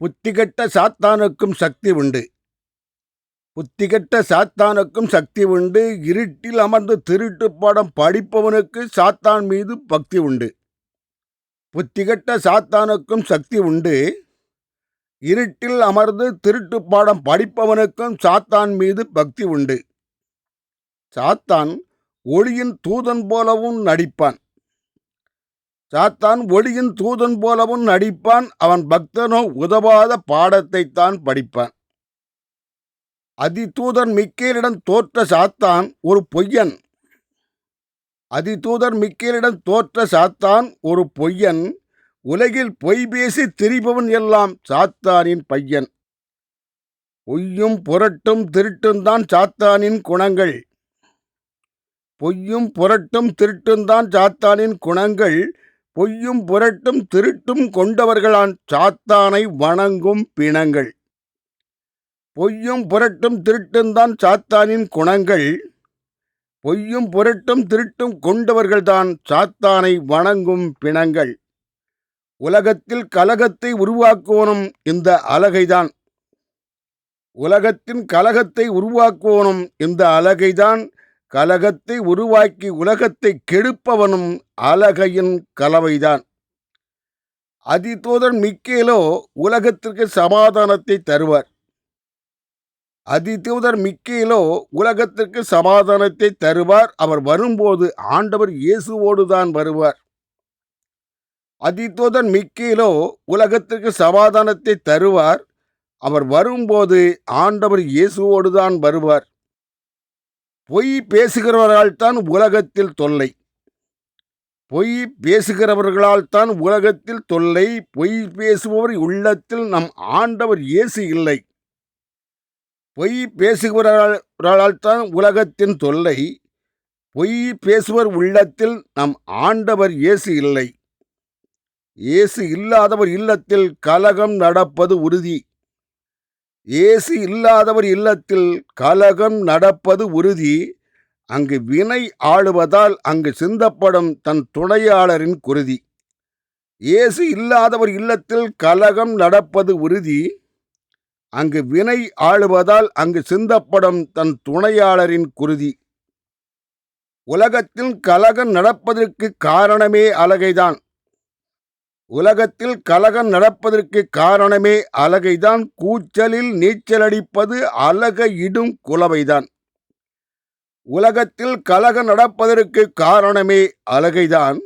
புத்திகெட்ட சாத்தானுக்கும் சக்தி உண்டு. புத்திகெட்ட சாத்தானுக்கும் சக்தி உண்டு. இருட்டில் அமர்ந்து திருட்டு பாடம் படிப்பவனுக்கு சாத்தான் மீது பக்தி உண்டு. புத்திகெட்ட சாத்தானுக்கும் சக்தி உண்டு. இருட்டில் அமர்ந்து திருட்டு பாடம் படிப்பவனுக்கும் சாத்தான் மீது பக்தி உண்டு. சாத்தான் ஒளியின் தூதன் போலவும் நடிப்பான். சாத்தான் ஒளியின் தூதன் போலவும் நடிப்பான். அவன் பக்தனோ உதவாத பாடத்தைத்தான் படிப்பான். அதிதூதர் மிக்கேலிடம் தோற்ற சாத்தான் ஒரு பொய்யன். அதிதூதர் மிக்கேலிடம் தோற்ற சாத்தான் ஒரு பொய்யன். உலகில் பொய் பேசி திரிபவன் எல்லாம் சாத்தானின் பையன். பொய்யும் புரட்டும் திருட்டும் தான் சாத்தானின் குணங்கள். பொய்யும் புரட்டும் திருட்டும் தான் சாத்தானின் குணங்கள். பொய்யும் புரட்டும் திருட்டும் கொண்டவர்களான் சாத்தானை வணங்கும் பிணங்கள். பொய்யும் புரட்டும் திருட்டும்தான் சாத்தானின் குணங்கள். பொய்யும் புரட்டும் திருட்டும் கொண்டவர்கள்தான் சாத்தானை வணங்கும் பிணங்கள். உலகத்தில் கலகத்தை உருவாக்குவனும் இந்த அலகைதான் உலகத்தின் கலகத்தை உருவாக்குவனும் இந்த அலகைதான் கலகத்தை உருவாக்கி உலகத்தை கெடுப்பவனும் அலகையின் கலவைதான். அதிதூதன் மிக்கேலோ உலகத்திற்கு சமாதானத்தை தருவார். அதிதூதர் மிக்கேலோ உலகத்திற்கு சமாதானத்தை தருவார். அவர் வரும்போது ஆண்டவர் இயேசுவோடு தான் வருவார். அதிதூதன் மிக்கேலோ உலகத்திற்கு சமாதானத்தை தருவார். அவர் வரும்போது ஆண்டவர் இயேசுவோடு தான் வருவார். பொய் பேசுகிறவர்களால் தான் உலகத்தில் தொல்லை. பொய் பேசுகிறவர்களால் தான் உலகத்தில் தொல்லை. பொய் பேசுபவர் உள்ளத்தில் நம் ஆண்டவர் இயேசு இல்லை. பொய் பேசுகிறவர்களால் தான் உலகத்தின் தொல்லை. பொய் பேசுவர் உள்ளத்தில் நம் ஆண்டவர் இயேசு இல்லை. இயேசு இல்லாதவர் இல்லத்தில் கலகம் நடப்பது உறுதி. இயேசு இல்லாதவர் இல்லத்தில் கலகம் நடப்பது உறுதி. அங்கு வினை ஆளுவதால் அங்கு சிந்தப்படும் தன் துணையாளரின் குருதி. இயேசு இல்லாதவர் இல்லத்தில் கலகம் நடப்பது உறுதி. அங்கு வினை ஆளுவதால் அங்கு சிந்தப்படும் தன் துணையாளரின் குருதி. உலகத்தில் கலகம் நடப்பதற்கு காரணமே அலகைதான் உலகத்தில் கலகம் நடப்பதற்கு காரணமே அலகைதான் கூச்சலில் நீச்சலடிப்பது அலக இடும் குலவைதான். உலகத்தில் கலகம் நடப்பதற்கு காரணமே அலகைதான்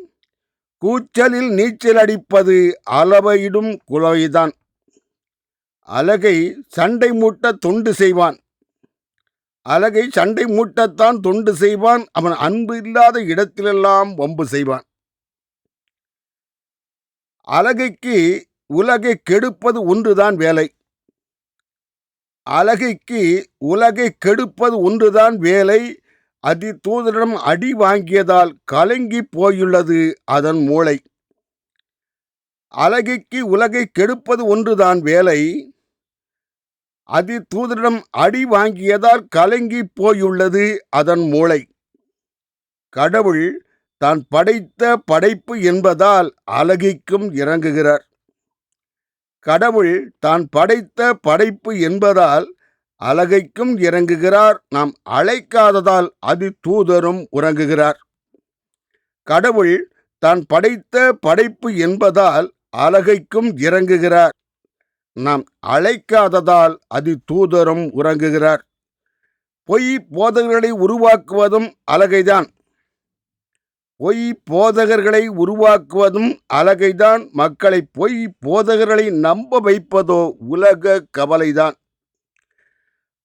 கூச்சலில் நீச்சல் அடிப்பது அளவையிடும் குலவைதான். அலகை சண்டை மூட்ட தொண்டு செய்வான். அலகை சண்டை மூட்டத்தான் தொண்டு செய்வான். அவன் அன்பு இல்லாத இடத்திலெல்லாம் வம்பு செய்வான். அழகைக்கு உலகை கெடுப்பது ஒன்றுதான் வேலை. அழகைக்கு உலகை கெடுப்பது ஒன்றுதான் வேலை. அதி தூதரிடம் அடி வாங்கியதால் கலங்கி போயுள்ளது அதன் மூளை. அழகைக்கு உலகை கெடுப்பது ஒன்றுதான் வேலை. அதி தூதரிடம் அடி வாங்கியதால் கலங்கி போயுள்ளது அதன் மூளை. கடவுள் தான் படைத்த படைப்பு என்பதால் அழகிக்கும் இறங்குகிறார். கடவுள் தான் படைத்த படைப்பு என்பதால் அழகைக்கும் இறங்குகிறார். நாம் அழைக்காததால் அது தூதரும் உறங்குகிறார். கடவுள் தான் படைத்த படைப்பு என்பதால் அழகைக்கும் இறங்குகிறார். நாம் அழைக்காததால் அது தூதரும் உறங்குகிறார். பொய் போதகர்களை உருவாக்குவதும் அழகைதான். பொய் போதகர்களை உருவாக்குவதும் அழகைதான். மக்களை பொய் போதகர்களை நம்ப வைப்பதோ உலக கவலைதான்.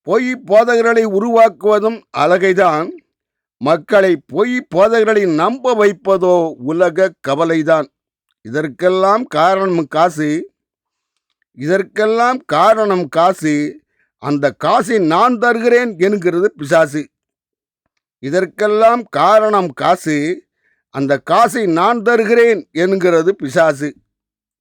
பொய் போதகர்களை உருவாக்குவதும் அழகைதான். மக்களை பொய் போதகர்களை நம்ப வைப்பதோ உலக கவலைதான். இதற்கெல்லாம் காரணம் காசு. இதற்கெல்லாம் காரணம் காசு. அந்த காசை நான் தருகிறேன் என்கிறது பிசாசு. இதற்கெல்லாம் காரணம் காசு. அந்த காசை நான் தருகிறேன் என்கிறது பிசாசு.